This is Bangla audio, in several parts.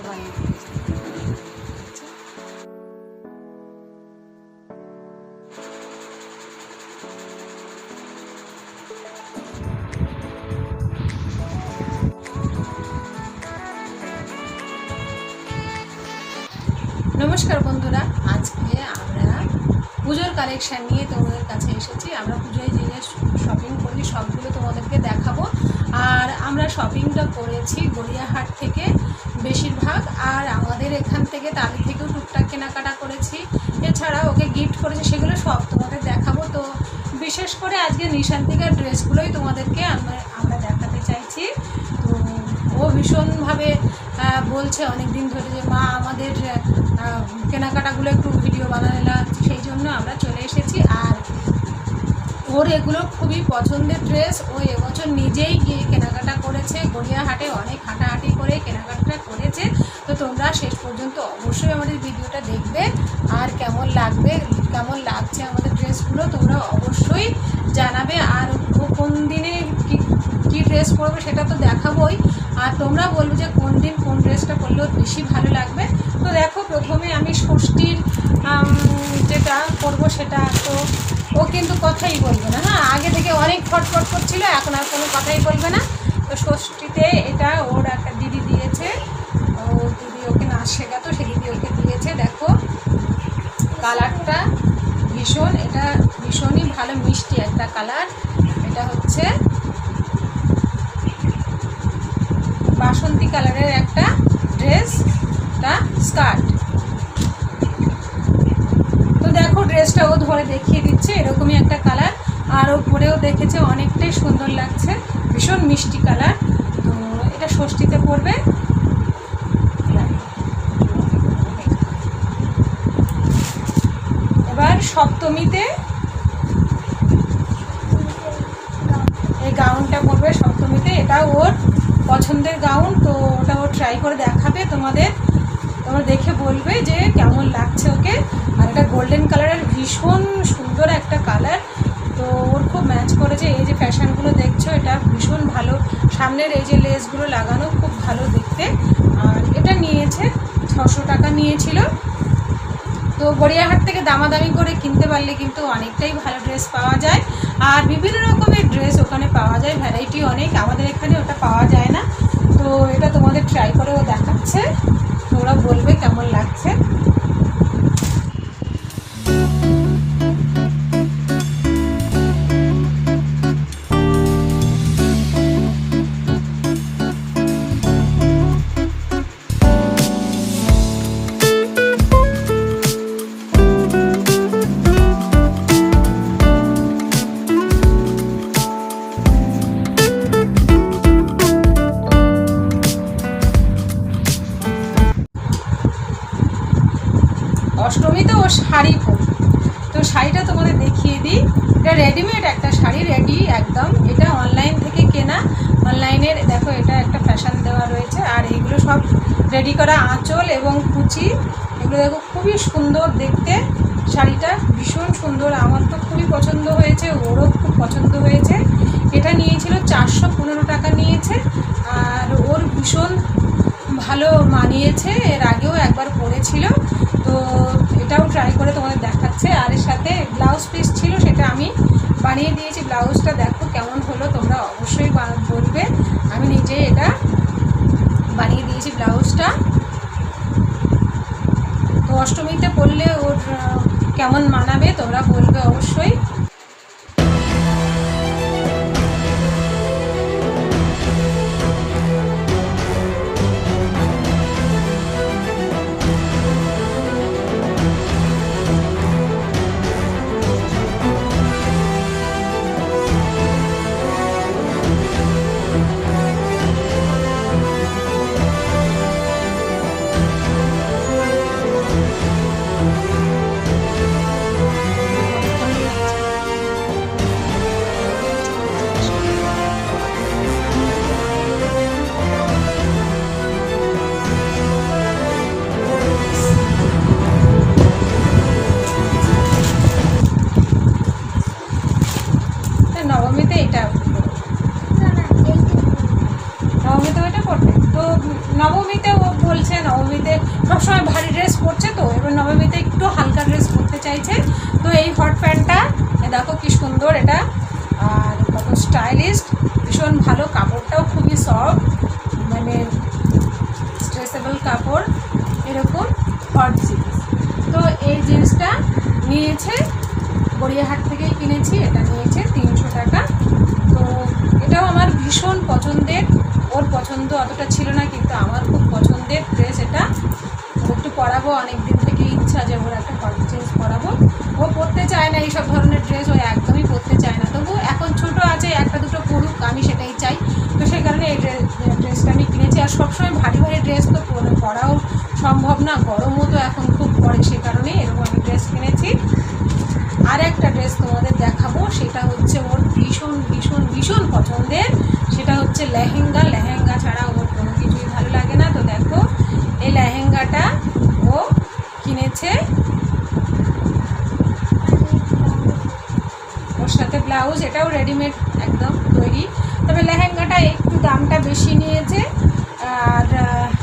তো বানিয়ে নমস্কার বন্ধুরা আজকে আমরা পুজোর কালেকশন নিয়ে তোমাদের কাছে এসেছি। আমরা পুজোয় যে শপিং করি সবগুলো তোমাদেরকে দেখাবো আর আমরা শপিংটা করেছি গড়িয়াহাট থেকে বেশিরভাগ, আর আমাদের এখান থেকে তালি থেকেও টুকটাক কেনাকাটা করেছি। এছাড়া ওকে গিফট করেছি, সেগুলো সব তোমাদের দেখাবো। তো বিশেষ করে আজকে নিশান্তিকার ড্রেসগুলোই তোমাদেরকে আমরা আমরা দেখাতে চাইছি। তো ও ভীষণভাবে বলছে অনেক দিন ধরে যে, মা, আমাদের কেনাকাটাগুলো একটু ভিডিও বানালে সেই জন্য আমরা চলে এসেছি। আর ওর এগুলো খুবই পছন্দের ড্রেস। ও এবছর নিজেই গিয়ে কেনাকাটা করেছে গড়িয়াহাটে অনেক হাঁটাহাঁটি করে কেনাকাটা করেছে। তো তোমরা শেষ পর্যন্ত অবশ্যই আমাদের ভিডিওটা দেখবে। আর কেমন লাগবে, কেমন লাগছে আমাদের ড্রেসগুলো তোমরা অবশ্যই জানাবে। আর কোন দিনে কী কী ড্রেস পরবে সেটা তো দেখাবোই। আর তোমরা বলবে যে কোন দিন কোন ড্রেসটা পরলে ওর বেশি ভালো লাগবে। তো দেখো, প্রথমে আমি ষষ্ঠীর যেটা করব সেটা তো ও কিন্তু কথাই বলবে না হ্যাঁ আগে থেকে অনেক ফটফট করছিল, এখন আর কোনো কথাই বলবে না। তো ষষ্ঠীতে এটা ওর একটা দিদি দিয়েছে। ও দিদি ওকে নাচ শেখাতো সে দিদি ওকে দিয়েছে, দেখো। কালারটা ভীষণ, এটা ভীষণই ভালো মিষ্টি একটা কালার। এটা হচ্ছে বাসন্তী কালারের একটা ড্রেস টা স্কার্ট। তো দেখো, ড্রেসটা ও ধরে দেখিয়ে দিচ্ছে, এরকমই একটা কালার। আর ও দেখেছে, অনেকটাই সুন্দর লাগছে। ভীষণ মিষ্টি কালার। তো এটা ষষ্ঠীতে পরবে এবার সপ্তমীতে এই গাউনটা পরবে সপ্তমীতে। এটা ওর পছন্দের গাউন, তো ওটা ও ট্রাই করে দেখাবে তোমাদের। তোমরা দেখে বলবে যে কেমন লাগছে ওকে। আর এটা গোল্ডেন কালারের ভীষণ সুন্দর একটা কালার খুব ম্যাচ করেছে এই যে ফ্যাশনগুলো দেখছ, এটা ভীষণ ভালো। সামনের এই যে লেসগুলো লাগানো খুব ভালো দেখতে। আর এটা নিয়েছে, ছশো টাকা নিয়েছিল। তো গড়িয়াহাট থেকে দামাদামি করে কিনতে পারলে কিন্তু অনেকটাই ভালো ড্রেস পাওয়া যায়। আর বিভিন্ন রকমের ড্রেস ওখানে পাওয়া যায় ভ্যারাইটি অনেক। আমাদের এখানে ওটা পাওয়া যায় না। তো এটা তোমাদের ট্রাই করেও দেখাচ্ছে। তোমরা বলবে কেমন লাগছে। শাড়ি পরবে। তো শাড়িটা তোমাদের দেখিয়ে দিই। এটা রেডিমেড একটা শাড়ি রেডি একদম। এটা অনলাইন থেকে কেনা। অনলাইনের দেখো, এটা একটা ফ্যাশন দেওয়া রয়েছে। আর এগুলো সব রেডি করা আঁচল এবং কুচি। এগুলো দেখো, খুবই সুন্দর দেখতে। শাড়িটা ভীষণ সুন্দর। আমার তো খুবই পছন্দ হয়েছে, ওরও খুব পছন্দ হয়েছে। এটা নিয়েছিল চারশো পনেরো টাকা নিয়েছে। আর ওর ভীষণ ভালো মানিয়েছে। এর আগেও একবার পরেছিল। তো এটাও ট্রাই করে তোমাদের দেখাচ্ছে। আর এর সাথে ব্লাউজ পিস ছিল, সেটা আমি বানিয়ে দিয়েছি। ব্লাউজটা দেখো কেমন হলো, তোমরা অবশ্যই বলবে। আমি নিজে এটা বানিয়ে দিয়েছি ব্লাউজটা তো অষ্টমীতে পড়লে ওর কেমন মানাবে তোমরা বলবে অবশ্যই। স্টাইলিস্ট, ভীষণ ভালো কাপড়টাও খুবই সফট মানে স্ট্রেসেবল কাপড়, এরকম হট জিন্স তো এই জিন্সটা নিয়েছে, গড়িয়াহাট থেকেই কিনেছি, এটা নিয়েছে তিনশো টাকা। তো এটাও আমার ভীষণ পছন্দের, ওর পছন্দ অতটা ছিল না, কিন্তু আমার খুব পছন্দের ড্রেস এটা। একটু পরাবো অনেক দিন থেকে ইচ্ছা যে ওর একটা হট জিন্স পরাবো। ও পরতে চায় না এইসব ধরনের ড্রেস ও একদমই আর সবসময় ভারী ভারী ড্রেস তো পরে- পরাও সম্ভব না। গরমও তো এখন খুব পড়ে, সে কারণে এরকম আমি ড্রেস কিনেছি। আর একটা ড্রেস তোমাদের দেখাবো, সেটা হচ্ছে ওর ভীষণ ভীষণ ভীষণ পছন্দের। সেটা হচ্ছে লেহেঙ্গা। লেহেঙ্গা ছাড়া ওর কোনো কিছুই ভালো লাগে না। তো দেখো, এই লেহেঙ্গাটা ও কিনেছে। ওর সাথে ব্লাউজ এটাও রেডিমেড একদম তৈরি। তবে লেহেঙ্গাটা একটু দামটা বেশি নিয়েছে। আর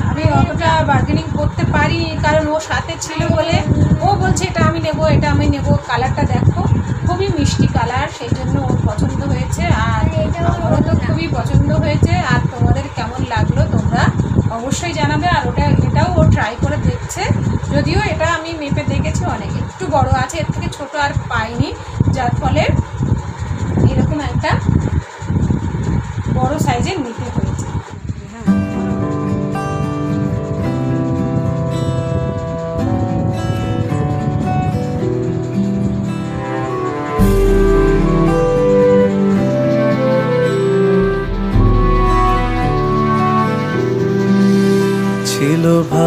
আমি অতটা বার্গেনিং করতে পারি, কারণ ও সাথে ছিল বলে ও বলছে, এটা আমি নেব, এটা আমি নেব কালারটা দেখো। খুবই মিষ্টি কালার সেই জন্য ওর পছন্দ হয়েছে। আর আমারও তো খুবই পছন্দ হয়েছে। আর তোমাদের কেমন লাগল তোমরা অবশ্যই জানাবে। আর ওটা, এটাও ও ট্রাই করে দেখছে। যদিও এটা আমি মেপে দেখেছি, অনেক একটু বড় আছে, এর থেকে ছোট আর পাইনি। যার ফলে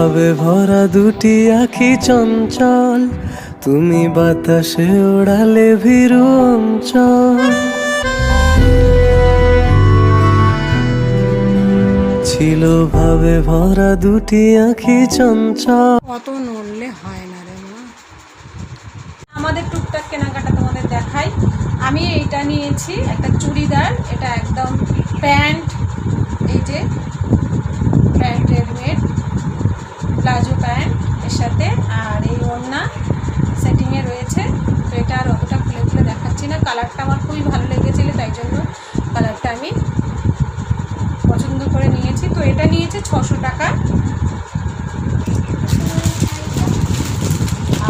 ভাবে ভরা দুটি আখি চঞ্চল, তুমি বাতাসে ওড়ালে ভীরু অঞ্চল। ছিল ভাবে ভরা দুটি আখি চঞ্চল। কত নড়লে হয় না রে মা। আমাদের টুকটাক কেনাকাটা তোমাদের দেখাই। আমি এইটা নিয়েছি, একটা চুড়িদার, এটা একদম প্যান্ট, এই যে প্যান্ট রেডিমেড প্লাজো প্যান্ট এর সাথে আর এই ওড়না সেটিংয়ে রয়েছে। তো এটা আর অতটা খুলে খুলে দেখাচ্ছি না। কালারটা আমার খুবই ভালো লেগেছিলো তাই জন্য কালারটা আমি পছন্দ করে নিয়েছি তো এটা নিয়েছে ছশো টাকা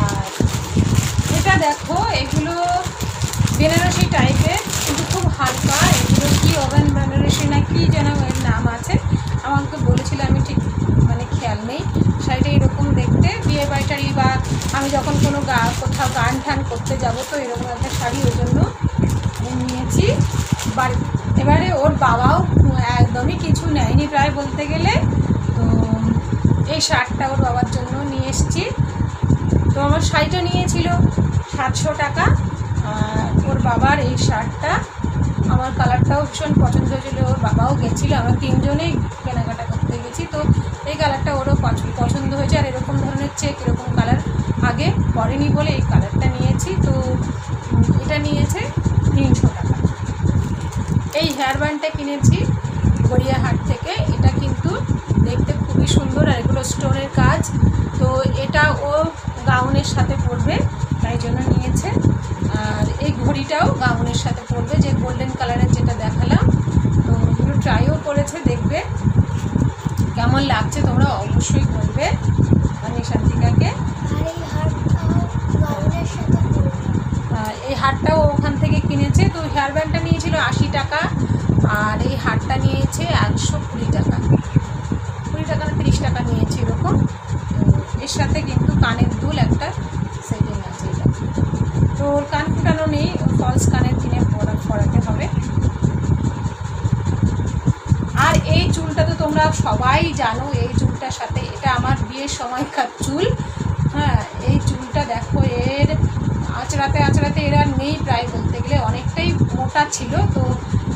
আর এটা দেখো এগুলো বেনারসি টাইপের কিন্তু খুব হালকা এগুলো কি ওভেন বেনারসি না কি যেন এর নাম আছে আমাকে বলেছিল আমি ঠিক মানে খেয়াল নেই শাড়িটা এরকম দেখতে বিয়ে বাড়িটারি বা আমি যখন কোনো গা কোথাও গান টান করতে যাব তো এরকম একটা শাড়ি ওই জন্য আমি নিয়েছি বাড়ি এবারে ওর বাবাও একদমই কিছু নেয়নি প্রায় বলতে গেলে তো এই শার্টটা ওর বাবার জন্য নিয়ে এসেছি তো আমার শাড়িটা নিয়েছিল সাতশো টাকা। ওর বাবার এই শার্টটা। আমার কালারটাও ভীষণ পছন্দ হয়েছিল। ওর বাবাও গেছিল। আমরা তিনজনেই কেনাকাটা করতে গেছি। তো এই কালারটা ওরও পছ- পছন্দ হয়েছে। আর এরকম ধরনের চেক এরকম কালার আগে পরেনি বলে এই কালারটা নিয়েছি। তো এটা নিয়েছে তিনশো টাকা। এই হেয়ার ব্যান্ডটা কিনেছি গড়িয়াহাট থেকে। এটা কিন্তু দেখতে খুবই সুন্দর। আর এগুলো স্টোনের কাজ। তো এটা ও গাউনের সাথে পরবে। তাই জন্য নিয়েছে। আর এই ঘড়িটাও গাউনের সাথে পরবে, যে গোল্ডেন কালারের যেটা দেখালাম। তো এগুলো ট্রাইও করেছে, দেখবে। কেমন লাগছে তোমরা অবশ্যই বলবে। আমি শান্তিকাকে হারটাও গাউনের সাথে পরবে। আর এই হারটাও ওখান থেকে কিনেছে তো হেয়ার ব্যান্ডটা নিয়েছিল আশি টাকা আর এই হারটা নিয়েছে একশো কুড়ি টাকা কুড়ি টাকা না তিরিশ টাকা নিয়েছে এরকম তো এর সাথে কিন্তু কানের দুল একটা সেটিং আছে এটা তো ওর কান ফুটানো নেই ওর ফলস কানের কিনে পরা পরাতে হবে আর এই চুলটা তো তোমরা সবাই জানো এই চুলটার সাথে। এটা আমার বিয়ের সময়কার চুল। হ্যাঁ এই চুলটা দেখো, এর আঁচড়াতে আঁচড়াতে এর নেই প্রায় বলতে গেলে। অনেকটাই মোটা ছিল, তো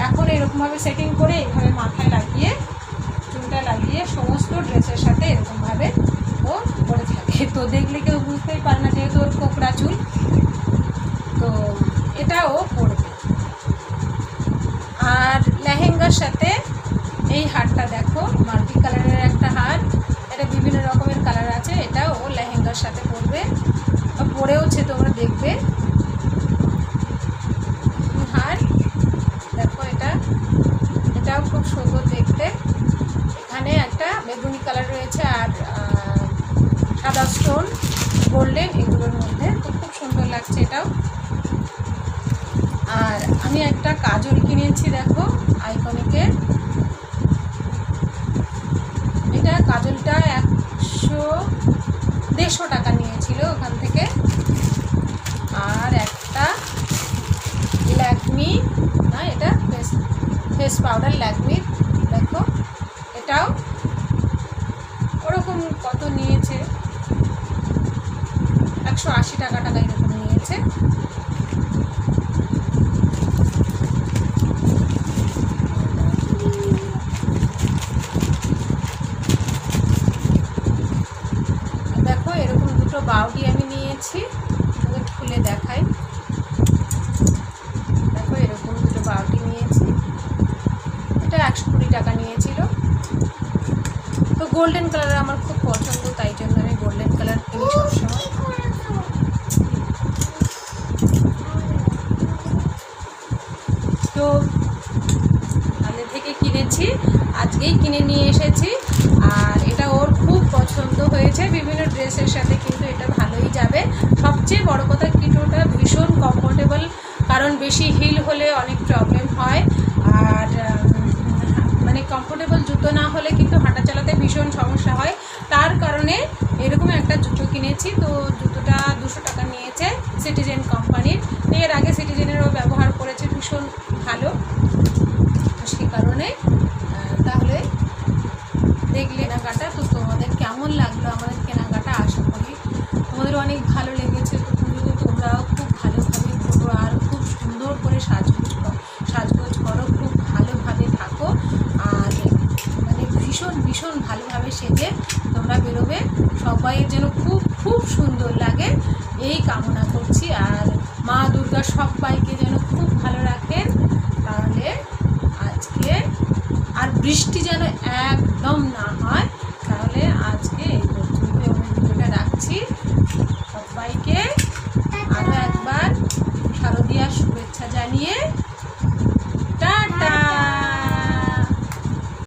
এখন এরকমভাবে সেটিং করে এইভাবে মাথায় লাগিয়ে, চুলটা লাগিয়ে সমস্ত ড্রেসের সাথে এরকমভাবে ও পরে থাকে। তো দেখলে কেউ বুঝতেই পারে না যেহেতু ওর কোকড়া চুল। তো এটা ও পরবে। আর লেহেঙ্গার সাথে এই হারটা দেখো। পরেওছে তোমরা দেখবে। হার দেখো এটা, এটাও খুব সুন্দর দেখতে। এখানে একটা বেগুনি কালার রয়েছে আর সাদা স্টোন, গোল্ডেন, এগুলোর মধ্যে। তো খুব সুন্দর লাগছে এটাও। আর আমি একটা কাজল কিনেছি দেখো আইকনিকের এটা কাজলটা একশো দেড়শো টাকা নিয়েছিল ওখান থেকে আর একটা ল্যাকমি না এটা ফেস ফেস পাউডার ল্যাকমির দেখো এটাও ওরকম কত নিয়েছে? একশো আশি টাকা টাকা এরকম নিয়েছে দেখো এরকম দুটো বাউটি আমি নিয়েছি ওদের খুলে দেখাই দেখো এরকম দুটো বাউটি নিয়েছি এটা একশো কুড়ি টাকা নিয়েছিল তো গোল্ডেন কালার আমার খুব পছন্দ, তাই জন্য আমি গোল্ডেন কালার কিনি সবসময়। তো আগে থেকে কিনেছি, আজকেই কিনে নিয়ে এসেছি। আর এটা ওর খুব পছন্দ হয়েছে, বিভিন্ন ড্রেসের সাথে কিন্তু এটা ভালোই যাবে। সবচেয়ে বড় কথা কিটোটা ভীষণ কমফোর্টেবল কারণ বেশি হিল হলে অনেক প্রবলেম হয়। আর মানে কমফোর্টেবল জুতো না হলে কিন্তু হাঁটা চালাতে ভীষণ সমস্যা হয়। তার কারণে এরকম একটা জুতো কিনেছি, তো জুতোটা দুশো টাকা নিয়েছে সিটিজেন কোম্পানির। এর আগে সিটিজেনেরও ব্যবহার করেছে, ভীষণ ভালো। সেই কারণে তাহলে দেখলে কেনাকাটা, তো তোমাদের কেমন লাগল আমাদের কেনাকাটা আশা করি। তোমাদের অনেক ভালো লেগেছে, তো তোমরাও খুব ভালোভাবে করো আর খুব সুন্দর করে সাজগোজ ভীষণ ভীষণ ভালোভাবে সেজে তোমরা বেরোবে। সবাই যেন খুব খুব সুন্দর লাগে। এই কামনা করছি। আর মা দুর্গা সবাইকে যেন খুব ভালো রাখেন। তাহলে আজকে আর বৃষ্টি যেন একদম না হয়, তাহলে আজকে এই পর্যন্ত আমি ভিডিওটা রাখছি। সবাইকে আরও একবার শারদীয়ার শুভেচ্ছা জানিয়ে